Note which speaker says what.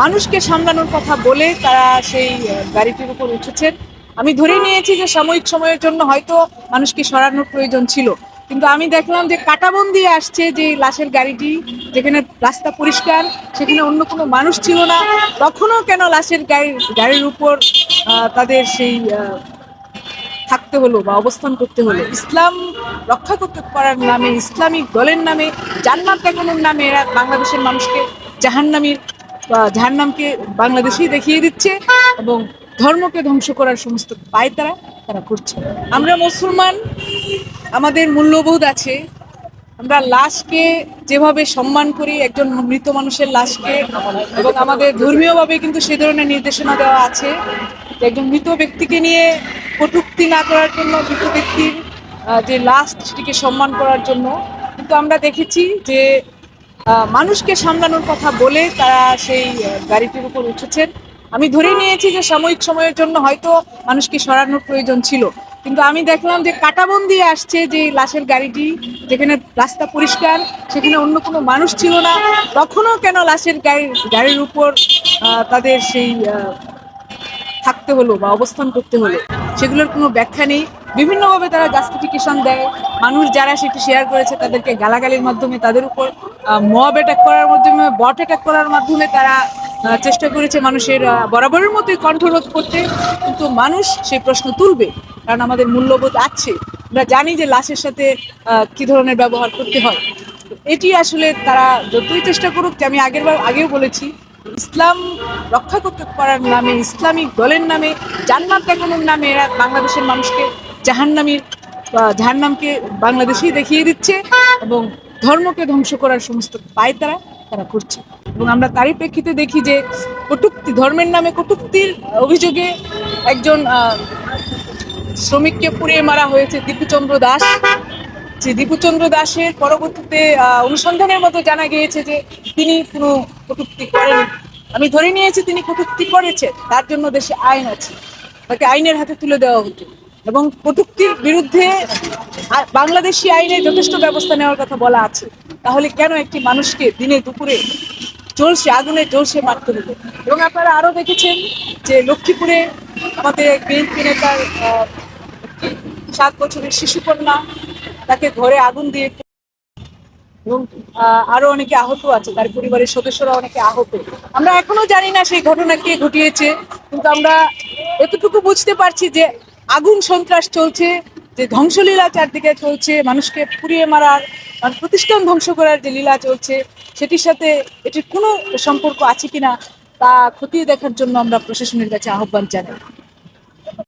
Speaker 1: মানুষকে সামলানোর কথা বলে তারা সেই গাড়িটির উপর উঠেছেন। আমি ধরে নিয়েছি যে সাময়িক সময়ের জন্য হয়তো মানুষকে সরানোর প্রয়োজন ছিল। কিন্তু আমি দেখলাম যে কাটাবন্দি আসছে যে লাশের গাড়িটি, যেখানে রাস্তা পরিষ্কার, সেখানে অন্য কোনো মানুষ ছিল না। তখনও কেন লাশের গাড়ির গাড়ির উপর তাদের সেই থাকতে হলো বা অবস্থান করতে হলো? ইসলাম রক্ষা করতে পারার নামে, ইসলামিক দলের নামে, জান্নাত দেখানোর নামে এরা বাংলাদেশের মানুষকে জাহান্নামীর বা জাহান্নামকে বাংলাদেশেই দেখিয়ে দিচ্ছে এবং ধর্মকে ধ্বংস করার সমস্ত পায় তারা তারা করছে। আমরা মুসলমান, আমাদের মূল্যবোধ আছে। আমরা লাশকে যেভাবে সম্মান করি, একজন মৃত মানুষের লাশকে এবং আমাদের ধর্মীয়ভাবে কিন্তু সে ধরনের নির্দেশনা দেওয়া আছে একজন মৃত ব্যক্তিকে নিয়ে কটূক্তি না করার জন্য, মৃত ব্যক্তির যে লাশ সেটিকে সম্মান করার জন্য। কিন্তু আমরা দেখেছি যে মানুষকে সামলানোর কথা বলে তারা সেই গাড়িটির উপর উঠেছেন। আমি ধরে নিয়েছি যে সাময়িক সময়ের জন্য হয়তো মানুষকে সরানোর প্রয়োজন ছিল। কিন্তু আমি দেখলাম যে কাটাবন্দি আসছে যে লাশের গাড়িটি, যেখানে রাস্তা পরিষ্কার, সেখানে অন্য কোনো মানুষ ছিল না। তখনও কেন লাশের গাড়ির গাড়ির উপর তাদের সেই থাকতে হলো বা অবস্থান করতে হলো, সেগুলোর কোনো ব্যাখ্যা নেই। বিভিন্নভাবে তারা জাস্টিফিকেশন দেয়। মানুষ যারা সেটি শেয়ার করেছে, তাদেরকে গালাগালির মাধ্যমে, তাদের উপর মব অ্যাটাক করার মাধ্যমে বট অ্যাটাক করার মাধ্যমে তারা চেষ্টা করেছে মানুষের বরাবরের মতোই কণ্ঠরোধ করতে। কিন্তু মানুষ সেই প্রশ্ন তুলবে, কারণ আমাদের মূল্যবোধ আছে। আমরা জানি যে লাশের সাথে কি ধরনের ব্যবহার করতে হয়। এটি আসলে তারা যতই চেষ্টা করুক, যে আমি আগের আগেও বলেছি ইসলাম রক্ষা করতে পারার নামে ইসলামিক দলের নামে, জান্নাত দেখানোর নামে এরা বাংলাদেশের মানুষকে জাহান্নামীর জাহান্নামকে বাংলাদেশেই দেখিয়ে দিচ্ছে এবং ধর্মকে ধ্বংস করার সমস্ত পায় তারা তারা করছে। এবং আমরা তারই প্রেক্ষিতে দেখি যে কটুক্তি, ধর্মের নামে কটুক্তির অভিযোগে একজন শ্রমিককে পুড়িয়ে মারা হয়েছে দীপুচন্দ্র দাস। যে দীপুচন্দ্র দাসের পরবর্তীতে অনুসন্ধানের মতো জানা গিয়েছে যে তিনি কোনো কটূক্তি করেন আমি ধরে নিয়েছি তিনি কটূক্তি করেছেন তার জন্য দেশে আইন আছে। তাকে আইনের হাতে তুলে দেওয়া হতো। এবং কটূক্তির বিরুদ্ধে বাংলাদেশি আইনে যথেষ্ট ব্যবস্থা নেওয়ার কথা বলা আছে। তাহলে কেন একটি মানুষকে দিনে দুপুরে চলছে আগুনে চলছে মারতে হলো এবং আপনারা আরও দেখেছেন যে লক্ষ্মীপুরে আমাদের এক বিএনপি নেতার সাত বছরের শিশুকন্যা তাকে ঘরে আগুন দিয়ে এবং আরও অনেকে আহত আছে, তার পরিবারের সদস্যরা অনেকে আহত। আমরা এখনও জানি না সেই ঘটনা কে ঘটিয়েছে, কিন্তু আমরা এতটুকু বুঝতে পারছি যে আগুন সন্ত্রাস চলছে, যে ধ্বংসলীলা চারদিকে চলছে, মানুষকে পুড়িয়ে মারার প্রতিষ্ঠান ধ্বংস করার যে লীলা চলছে, সেটির সাথে এটির কোনো সম্পর্ক আছে কিনা তা খতিয়ে দেখার জন্য আমরা প্রশাসনের কাছে আহ্বান জানাই।